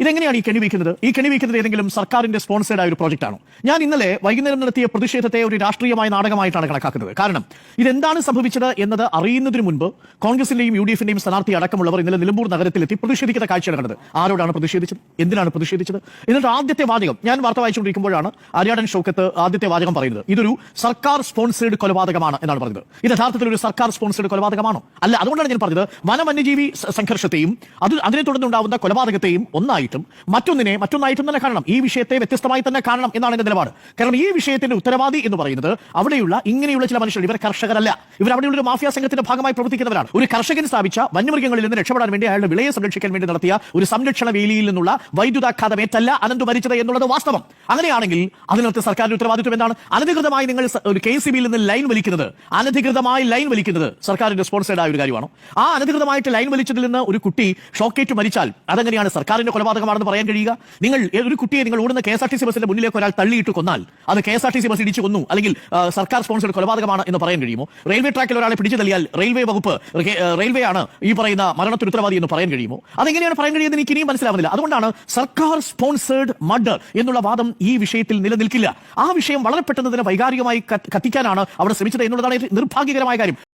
ഇതെങ്ങനെയാണ് ഈ കെണി വയ്ക്കുന്നത് ഈ കെണി വയ്ക്കുന്നത് ഏതെങ്കിലും സർക്കാരിന്റെ സ്പോൺസേഡ് ആയ ഒരു പ്രോജക്റ്റ് ആണോ? ഞാൻ ഇന്നലെ വൈകുന്നേരം നടത്തിയ പ്രതിഷേധത്തെ ഒരു രാഷ്ട്രീയമായ നാടകമായിട്ടാണ് കണക്കാക്കുന്നത്. കാരണം ഇതെന്താണ് സംഭവിച്ചത് എന്നത് അറിയുന്നതിന് മുൻപ് കോൺഗ്രസിന്റെയും യു ഡി എഫിന്റെയും സ്ഥാനാർത്ഥി അടക്കമുള്ളവർ ഇന്നലെ നിലമ്പൂർ നഗരത്തിലെത്തി പ്രതിഷേധിക്കുന്ന കാഴ്ചയാണ് കണ്ടത്. ആരോടാണ് പ്രതിഷേധിച്ചത്? എന്തിനാണ് പ്രതിഷേധിച്ചത്? എന്നിട്ട് ആദ്യത്തെ വാചകം ഞാൻ വാർത്ത വായിച്ചുകൊണ്ടിരിക്കുമ്പോഴാണ് അരിയാടൻ ഷൗക്കത്ത് ആദ്യത്തെ വാചകം പറയുന്നത്. ഇതൊരു സർക്കാർ സ്പോൺസേഡ് കൊലപാതകമാണ് എന്നാണ് പറഞ്ഞത്. ഇത് യഥാർത്ഥത്തിൽ ഒരു സർക്കാർ സ്പോൺസേഡ് കൊലപാതകമാണോ? അല്ല അതുകൊണ്ടാണ് ഞാൻ പറഞ്ഞത് വനവന്യജീവി സംഘർഷത്തെയും അത് അതിനെ തുടർന്നുണ്ടാവുന്ന കൊലപാതകത്തെയും ഒന്നായിട്ടും മറ്റൊന്നിനെ മറ്റൊന്നായിട്ടും തന്നെ കാണണം. ഈ വിഷയത്തെ വ്യത്യസ്തമായി തന്നെ കാണണം എന്നാണ് എന്റെ നിലപാട്. കാരണം ഈ വിഷയത്തിന്റെ ഉത്തരവാദി എന്ന് പറയുന്നത് അവിടെയുള്ള ഇങ്ങനെയുള്ള ചില മനുഷ്യർ. ഇവർ കർഷകരല്ല. ഇവർ അവിടെയുള്ള ഒരു മാഫിയ സംഘത്തിന്റെ ഭാഗമായി പ്രവർത്തിക്കുന്നവരാണ്. ഒരു കർഷകൻ സ്ഥാപിച്ച വന്യമൃഗങ്ങളിൽ നിന്ന് രക്ഷപ്പെടാൻ വേണ്ടി അയാളുടെ വിളയെ സംരക്ഷിക്കാൻ വേണ്ടി നടത്തിയ ഒരു സംരക്ഷണ വേലിയിൽ നിന്നുള്ള വൈദ്യുതാഘാതം ഏറ്റല്ല അനന്ത് മരിച്ചത് എന്നുള്ളത് വാസ്തവം. അങ്ങനെയാണെങ്കിൽ അതിനകത്ത് സർക്കാരിന്റെ ഉത്തരവാദിത്വം എന്താണ്? അനധികൃതമായി നിങ്ങൾ ഒരു കെ സി ബിയിൽ നിന്ന് ലൈൻ വലിക്കുന്നത് അനധികൃതമായി ലൈൻ വലിക്കുന്നത് സർക്കാരിന്റെ സ്പോൺസേഡ് ആയ ഒരു കാര്യമാണ്? ആ അനധികൃതമായിട്ട് ലൈൻ വലിച്ചതിൽ നിന്ന് ഒരു കുട്ടി ഷോക്കേറ്റ് മരിച്ചാൽ അതെങ്ങനെയാണ് സർക്കാരിന്റെ കൊലപാതകമാണെന്ന് പറയാൻ കഴിയുക? നിങ്ങൾ ഒരു കുട്ടിയെ നിങ്ങൾ ഓടുന്ന K S R T C ബസിന്റെ മുന്നിലേക്ക് ഒരാൾ തള്ളിയിട്ട് കൊന്നാൽ അത് K S R T C bus ഇടിച്ചു കൊന്നു അല്ലെങ്കിൽ സർക്കാർ സ്പോൺസേഡ് കൊലപാതകമാണ് എന്ന് പറയാൻ കഴിയുമോ? റെയിൽവേ ട്രാക്കിൽ ഒരാളെ പിടിച്ചു തള്ളിയാൽ റെയിൽവേ വകുപ്പ് റെയിൽവേ ആണ് ഈ പറയുന്ന മരണത്തിന് ഉത്തരവാദി എന്ന് പറയാൻ കഴിയുമോ? അതെങ്ങനെയാണ് പറയാൻ കഴിയുന്നത് എനിക്ക് ഇനിയും മനസ്സിലാവുന്നില്ല. അതുകൊണ്ടാണ് സർക്കാർ സ്പോൺസേഡ് മർഡർ എന്നുള്ള വാദം ഈ വിഷയത്തിൽ നിലനിൽക്കില്ല. ആ വിഷയം വളരെ പെട്ടെന്ന് തന്നെ വൈകാരികമായി കത്ത് കത്തിക്കാനാണ് അവിടെ ശ്രമിച്ചത് എന്നുള്ളതാണ് നിർഭാഗ്യകരമായ കാര്യം.